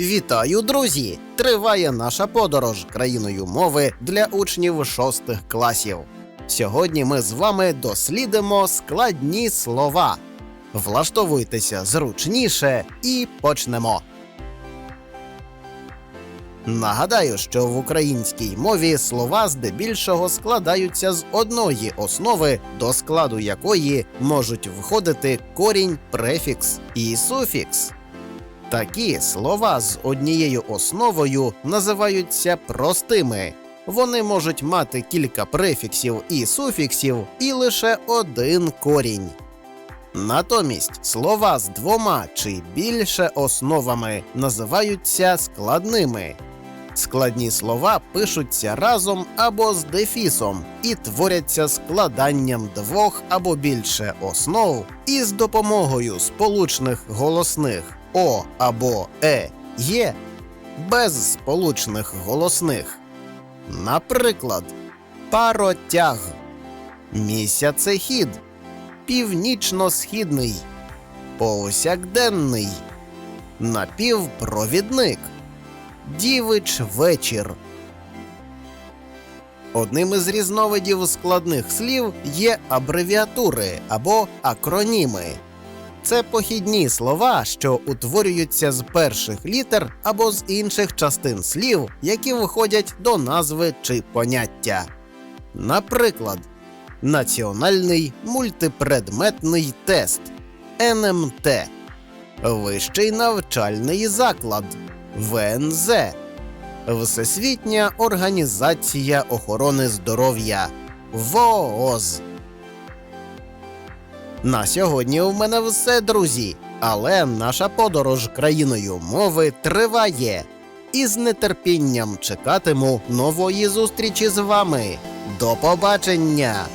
Вітаю, друзі! Триває наша подорож країною мови для учнів шостих класів. Сьогодні ми з вами дослідимо складні слова. Влаштовуйтеся зручніше і почнемо. Нагадаю, що в українській мові слова здебільшого складаються з одної основи, до складу якої можуть входити корінь, префікс і суфікс. Такі слова з однією основою називаються простими. Вони можуть мати кілька префіксів і суфіксів і лише один корінь. Натомість слова з двома чи більше основами називаються складними. Складні слова пишуться разом або з дефісом і творяться складанням двох або більше основ із допомогою сполучних голосних О або Е є без сполучних голосних. Наприклад, паротяг, місяцехід, північно-східний, повсякденний, напівпровідник, дівич вечір. Одним із різновидів складних слів є абревіатури або акроніми. Це похідні слова, що утворюються з перших літер або з інших частин слів, які виходять до назви чи поняття. Наприклад, Національний мультипредметний тест НМТ, Вищий навчальний заклад ВНЗ, Всесвітня організація охорони здоров'я ВООЗ. На сьогодні у мене все, друзі. Але наша подорож країною мови триває. І з нетерпінням чекатиму нової зустрічі з вами. До побачення!